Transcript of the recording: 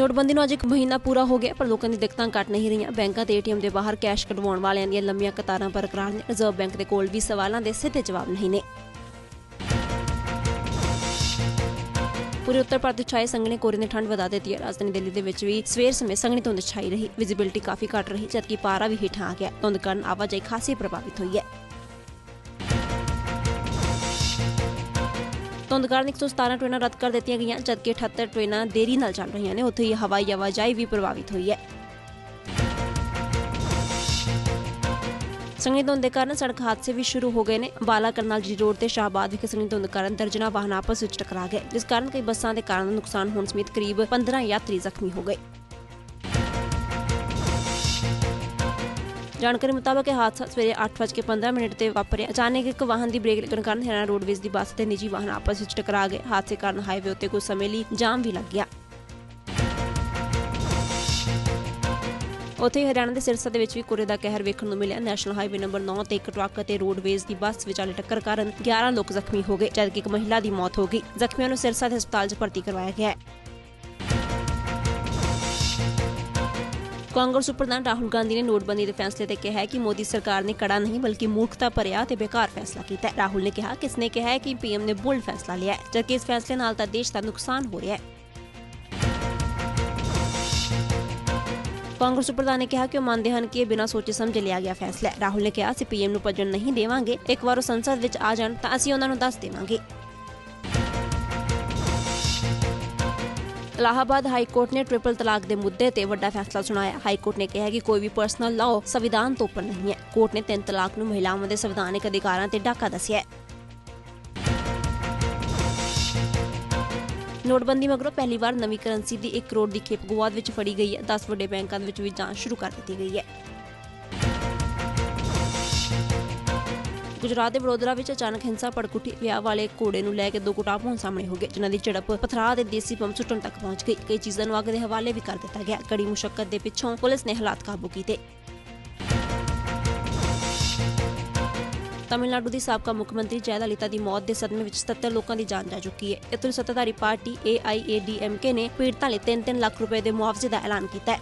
ਨੋਟਬੰਦੀ ਨੂੰ ਅੱਜ ਇੱਕ ਮਹੀਨਾ ਪੂਰਾ ਹੋ ਗਿਆ, ਪਰ ਲੋਕਾਂ ਦੀ ਦਿੱਕਤਾਂ ਘਟ ਨਹੀਂ ਰਹੀਆਂ। ਬੈਂਕਾਂ ਤੇ ਏਟੀਐਮ ਦੇ ਬਾਹਰ ਕੈਸ਼ ਕਢਵਾਉਣ ਵਾਲਿਆਂ ਦੀਆਂ ਲੰਮੀਆਂ ਕਤਾਰਾਂ ਬਰਕਰਾਰ ਨੇ। ਰਿਜ਼ਰਵ ਬੈਂਕ ਦੇ ਕੋਲ ਵੀ ਸਵਾਲਾਂ ਦੇ ਸਿੱਧੇ ਜਵਾਬ ਨਹੀਂ ਨੇ। ਪੂਰੇ ਉੱਤਰ ਭਾਰਤ ਛਾਏ ਸੰਘਣੇ ਕੋਰੇ ਨੇ ਠੰਡ ਵਧਾ ਦਿੱਤੀ ਹੈ। ਰਾਜਧਾਨੀ ਦਿੱਲੀ ਦੇ ਵਿੱਚ ਵੀ ਸਵੇਰ ਸਮੇਂ ਸੰਘਣੀ ਧੁੰਦ ਛਾਈ ਰਹੀ। ਵਿਜ਼ਿਬਿਲਟੀ ਕਾਫੀ ਘੱਟ ਰਹੀ, ਜਦਕਿ ਪਾਰਾ ਵੀ ਹੇਠਾਂ ਆ ਗਿਆ। ਧੁੰਦ ਕਾਰਨ ਆਵਾਜਾਈ ਖਾਸੀ ਪ੍ਰਭਾਵਿਤ ਹੋਈ ਹੈ। ਧੁੰਦ ਕਾਰਨ 117 ਟ੍ਰੇਨਾਂ ਰੱਦ ਕਰ ਦਿੱਤੀਆਂ ਗਈਆਂ, ਜਦਕਿ 78 ਟ੍ਰੇਨਾਂ ਦੇਰੀ ਨਾਲ ਚੱਲ ਰਹੀਆਂ ਨੇ। ਉੱਥੇ ਹੀ ਹਵਾਈ ਆਵਾਜਾਈ ਵੀ ਪ੍ਰਭਾਵਿਤ ਹੋਈ ਹੈ। ਸੰਘਣੀ ਧੁੰਦ ਦੇ ਕਾਰਨ ਸੜਕ ਹਾਦਸੇ ਵੀ ਸ਼ੁਰੂ ਹੋ ਗਏ ਨੇ। ਬਾਲਾ ਕਰਨਾਲ ਜੀ ਰੋਡ ਤੇ ਸ਼ਾਹਬਾਦ ਵਿਖੇ ਸੰਘਣੀ ਧੁੰਦ ਕਾਰਨ ਦਰਜਨਾ ਵਾਹਨ ਆਪਸ ਵਿੱਚ ਟਕਰਾ ਗਏ, ਜਿਸ ਕਾਰਨ ਕਈ ਬੱਸਾਂ ਦੇ ਕਾਰਨ ਨੁਕਸਾਨ ਹੋਣ ਸਮੇਤ ਕਰੀਬ 15 ਯਾਤਰੀ ਜ਼ਖਮੀ ਹੋ ਗਏ। ਜਾਣਕਾਰੀ ਮੁਤਾਬਕ ਇਹ ਹਾਦਸਾ ਸਵੇਰੇ 8:15 ਮਿੰਟ ਤੇ ਵਾਪਰਿਆ। ਅਚਾਨਕ ਇੱਕ ਵਾਹਨ ਦੀ ਬ੍ਰੇਕ ਲੱਗਣ ਕਾਰਨ ਹਰਿਆਣਾ ਰੋਡਵੇਜ਼ ਦੀ ਬੱਸ ਤੇ ਨਿੱਜੀ ਵਾਹਨ ਆਪਸ ਵਿੱਚ ਟਕਰਾ ਗਏ। ਹਾਦਸੇ ਕਾਰਨ ਹਾਈਵੇ ਉੱਤੇ ਕੁਝ ਸਮੇਂ ਲਈ ਜਾਮ ਵੀ ਲੱਗ ਗਿਆ। ਉੱਥੇ ਹਰਿਆਣਾ ਦੇ ਸਿਰਸਾ ਦੇ ਵਿੱਚ ਵੀ ਕੋਰੇ ਦਾ ਕਹਿਰ ਵੇਖਣ ਨੂੰ ਮਿਲਿਆ। ਨੈਸ਼ਨਲ ਹਾਈਵੇ ਨੰਬਰ 9 ਤੇ ਇੱਕ ਟਰੱਕ ਅਤੇ ਰੋਡਵੇਜ਼ ਦੀ ਬੱਸ ਵਿਚਾਲੇ ਟੱਕਰ ਕਾਰਨ 11 ਲੋਕ ਜ਼ਖਮੀ ਹੋ ਗਏ, ਜਦਕਿ ਇੱਕ ਮਹਿਲਾ ਦੀ ਮੌਤ ਹੋ ਗਈ। ਜ਼ਖਮੀਆਂ ਨੂੰ ਸਿਰਸਾ ਦੇ ਹਸਪਤਾਲ 'ਚ ਭਰਤੀ ਕਰਵਾਇਆ ਗਿਆ ਹੈ। ਕਾਂਗਰਸ ਪ੍ਰਧਾਨ ਰਾਹੁਲ ਗਾਂਧੀ ਨੇ ਨੋਟਬੰਦੀ ਦੇ ਫੈਸਲੇ ਤੇ ਕਿਹਾ ਕਿ ਮੋਦੀ ਸਰਕਾਰ ਨੇ ਕੜਾ ਨਹੀਂ ਬਲਕਿ ਮੂਰਖਤਾ ਭਰਿਆ ਤੇ ਬੇਕਾਰ ਫੈਸਲਾ ਕੀਤਾ ਹੈ। ਰਾਹੁਲ ਨੇ ਕਿਹਾ ਕਿ ਇਸਨੇ ਕਿਹਾ ਕਿ ਪੀਐਮ ਨੇ ਬੁਲਡ ਫੈਸਲਾ ਲਿਆ ਹੈ, ਜਦਕਿ ਇਸ ਫੈਸਲੇ ਨਾਲ ਤਾਂ ਦੇਸ਼ ਦਾ ਨੁਕਸਾਨ ਹੋ ਰਿਹਾ ਹੈ। ਕਾਂਗਰਸ ਪ੍ਰਧਾਨ ਨੇ ਕਿਹਾ ਕਿ ਉਹ ਮੰਨਦੇ ਹਨ ਕਿ ਇਹ ਬਿਨਾਂ ਸੋਚੇ ਸਮਝੇ ਲਿਆ ਗਿਆ ਫੈਸਲਾ ਹੈ। ਰਾਹੁਲ ਨੇ ਕਿਹਾ, ਅਸੀਂ ਪੀਐਮ ਨੂੰ ਭੱਜਣ ਨਹੀਂ ਦੇਵਾਂਗੇ, ਇੱਕ ਵਾਰ ਉਹ ਸੰਸਦ ਵਿੱਚ ਆ ਜਾਣ ਤਾਂ ਅਸੀਂ ਉਹਨਾਂ ਨੂੰ ਦੱਸ ਦੇਵਾਂਗੇ। ਇਲਾਹਾਬਾਦ ਹਾਈ ਕੋਰਟ ਨੇ ਟ੍ਰਿਪਲ ਤਲਾਕ ਦੇ ਮੁੱਦੇ ਤੇ ਵੱਡਾ ਫੈਸਲਾ ਸੁਣਾਇਆ। ਹਾਈ ਕੋਰਟ ਨੇ ਕਿਹਾ ਕਿ ਕੋਈ ਵੀ ਪਰਸਨਲ ਲਾਅ ਸੰਵਿਧਾਨ ਤੋਂ ਉੱਪਰ ਨਹੀਂ ਹੈ। ਕੋਰਟ ਨੇ ਤਿੰਨ ਤਲਾਕ ਨੂੰ ਮਹਿਲਾਵਾਂ ਦੇ ਸੰਵਿਧਾਨਕ ਅਧਿਕਾਰਾਂ ਤੇ ਡਾਕਾ ਦੱਸਿਆ ਹੈ। ਨੋਟਬੰਦੀ ਮਗਰੋਂ ਪਹਿਲੀ ਵਾਰ ਨਵੀਂ ਕਰੰਸੀ ਦੀ 1 ਕਰੋੜ ਦੀ ਖੇਪ ਗੋਆ ਵਿੱਚ ਫੜੀ ਗਈ ਹੈ। 10 ਵੱਡੇ ਬੈਂਕਾਂ ਦੇ ਵਿੱਚ ਵੀ ਜਾਂਚ ਸ਼ੁਰੂ ਕਰ ਦਿੱਤੀ ਗਈ ਹੈ। ਗੁਜਰਾਤ ਦੇ ਵਡੋਦਰਾ ਵਿੱਚ ਅਚਾਨਕ ਹਿੰਸਾ ਭੜਕ ਉੱਠੀ ਵਿਆਹ ਵਾਲੇ ਘੋੜੇ ਨੂੰ ਲੈ ਕੇ ਦੋ ਗੁਟਾਪੋਂ ਸਾਹਮਣੇ ਹੋ ਗਏ, ਜਿਨ੍ਹਾਂ ਦੀ ਝੜਪ ਪਥਰਾਅ ਦੇ ਦੇਸੀ ਬੰਬ ਸੁੱਟਣ ਤੱਕ ਪਹੁੰਚ ਗਈ। ਕਈ ਚੀਜ਼ਾਂ ਨੂੰ ਅੱਗ ਦੇ ਹਵਾਲੇ ਵੀ ਕਰ ਦਿੱਤਾ ਗਿਆ। ਕੜੀ ਮੁਸ਼ਕਲ ਦੇ ਪਿੱਛੋਂ ਪੁਲਿਸ ਨੇ ਹਾਲਾਤ ਕਾਬੂ ਕੀਤੇ। ਤਮਿਲਨਾਡੂ ਦੀ ਸਾਬਕਾ ਮੁੱਖ ਮੰਤਰੀ ਜੈਲਲਿਤਾ ਦੀ ਮੌਤ ਦੇ ਸਦਮੇ ਵਿੱਚ 77 ਲੋਕਾਂ ਦੀ ਜਾਨ ਜਾ ਚੁੱਕੀ ਹੈ। ਇਤੋਂ ਸੱਤਾਧਾਰੀ ਪਾਰਟੀ AIADMK ਨੇ ਪੀੜਤਾਂ ਲਈ 3-3 ਲੱਖ ਰੁਪਏ ਦੇ ਮੁਆਵਜ਼ੇ ਦਾ ਐਲਾਨ ਕੀਤਾ ਹੈ।